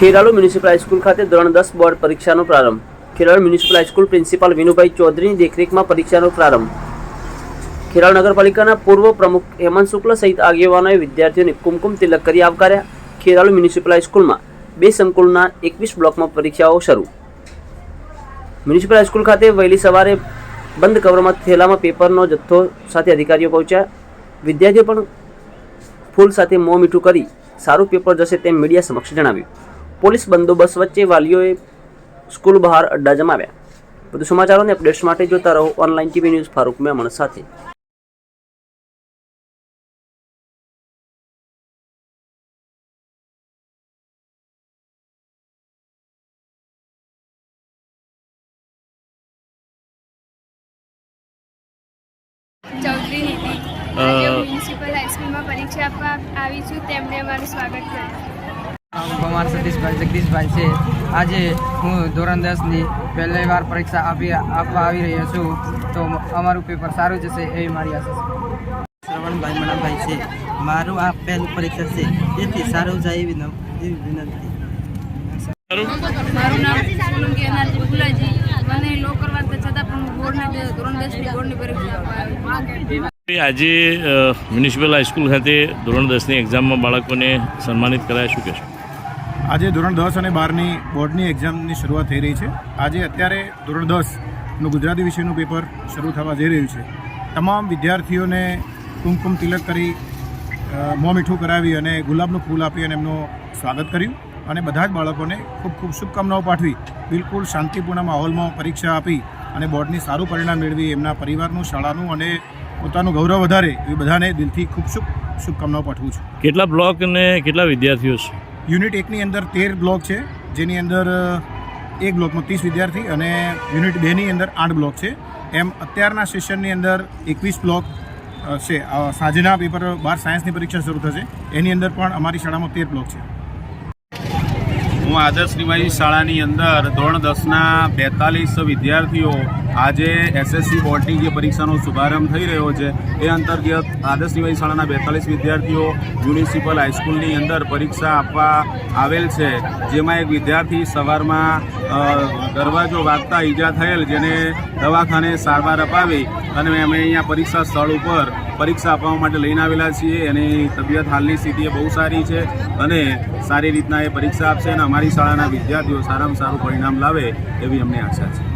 Kheralu municipal high school ખાતે ધોરણ દસ બોર્ડ પરીક્ષાનો પ્રારંભ. Kheralu municipal high school principal Vinubhai ચૌધરીની દેખરેખમાં પરીક્ષાનો પ્રારંભ. ખેરાલુ નગરપાલિકાના પૂર્વ પ્રમુખ હેમંત શુક્લ સહિત આગેવાનોએ વિદ્યાર્થીઓને કુમકુમ તિલક કરી આવકાર્યા. ખેરાલુ મ્યુનિસિપલ હાઈસ્કૂલમાં બે સંકુલના એકવીસ બ્લોકમાં પરીક્ષાઓ શરૂ. મ્યુનિસિપલ હાઈસ્કૂલ ખાતે વહેલી સવારે બંધ કવરમાં થેલામાં પેપરનો જથ્થો સાથે અધિકારીઓ પહોંચ્યા. વિદ્યાર્થીઓ પણ ફૂલ સાથે મોં મીઠું કરી સારું પેપર જશે તેમ મીડિયા સમક્ષ જણાવ્યું. પોલીસ બંદોબસ્ત વચ્ચે વાલીઓએ સ્કૂલ બહાર અડ્ડા જમાવ્યા. વધુ સમાચારોને અપડેટ્સ માટે જોતા રહો online TV news Farooq Memon સાથે. ચૌધરી નીતિ. મ્યુનિસિપલ હાઈસ્કૂલમાં પરીક્ષા આપવા આવી છું. તેમણે અમારું સ્વાગત કર્યું કુમાર સતીશભાઈ જગદીશભાઈ છે. આજે હું ધોરણ દસની પહેલી વાર પરીક્ષા આપી આપવા આવી રહ્યો છું. તો અમારું પેપર સારું જશે એવી મારી આશા છે. શ્રવણભાઈ મણાભાઈ છે. મારું આ પહેલું પરીક્ષા છે. તેથી સારું જાય એવી વિનંતી. મારું નામ સોલંકી અનારજી ફુલાજી મને લો કરવા છતાં પણ હું બોર્ડની ધોરણ દસની બોર્ડની પરીક્ષા આપવા આવી આજે મ્યુનિસિપલ હાઈસ્કૂલ ખાતે ધોરણ દસની એક્ઝામમાં બાળકોને સન્માનિત કરાયા શું કહેશો? આજે ધોરણ દસ અને બારની બોર્ડની એક્ઝામની શરૂઆત થઈ રહી છે. આજે અત્યારે ધોરણ દસનું ગુજરાતી વિષયનું પેપર શરૂ થવા જઈ રહ્યું છે. તમામ વિદ્યાર્થીઓને કુમકુમ તિલક કરી મોં મીઠું કરાવી અને ગુલાબનું ફૂલ આપી અને એમનું સ્વાગત કર્યું અને બધા જ બાળકોને ખૂબ ખૂબ શુભકામનાઓ પાઠવી, બિલકુલ શાંતિપૂર્ણ માહોલમાં પરીક્ષા આપી અને બોર્ડની સારું પરિણામ મેળવી, એમના પરિવારનું, શાળાનું અને પોતાનું ગૌરવ વધારે એ બધાને દિલથી ખૂબ શુભ શુભકામનાઓ પાઠવું છું. કેટલા બ્લોક અને કેટલા વિદ્યાર્થીઓ છે? યુનિટ એકની અંદર તેર બ્લોક છે, જેની અંદર એક બ્લોકમાં ત્રીસ વિદ્યાર્થી અને યુનિટ બેની અંદર આઠ બ્લોક છે. એમ અત્યારના સેશનની અંદર એકવીસ બ્લોક છે. સાંજના પેપર, બાર સાયન્સની પરીક્ષા શરૂ થશે. એની અંદર પણ અમારી શાળામાં તેર બ્લોક છે. હું આદર્શ નિવાસી શાળાની અંદર ધોરણ દસના બેતાલીસ વિદ્યાર્થીઓ આજે એસએસસી બોર્ડની જે પરીક્ષાનો શુભારંભ થઈ રહ્યો છે, એ અંતર્ગત આદર્શ નિવાસી શાળાના બેતાલીસ વિદ્યાર્થીઓ મ્યુનિસિપલ હાઈસ્કૂલની અંદર પરીક્ષા આપવા આવેલ છે. જેમાં એક વિદ્યાર્થી સવારમાં દરવાજો વાગતા ઈજા થયેલ, જેને દવાખાને સારવાર અપાવી અને અમે અહીંયા પરીક્ષા સ્થળ ઉપર પરીક્ષા આપવા માટે લઈને આવેલા છીએ. એની તબિયત હાલની સ્થિતિ બહુ સારી છે અને સારી રીતના એ પરીક્ષા આપશે અને અમારી શાળાના વિદ્યાર્થીઓ સારામાં સારું પરિણામ લાવે એવી અમને આશા છે.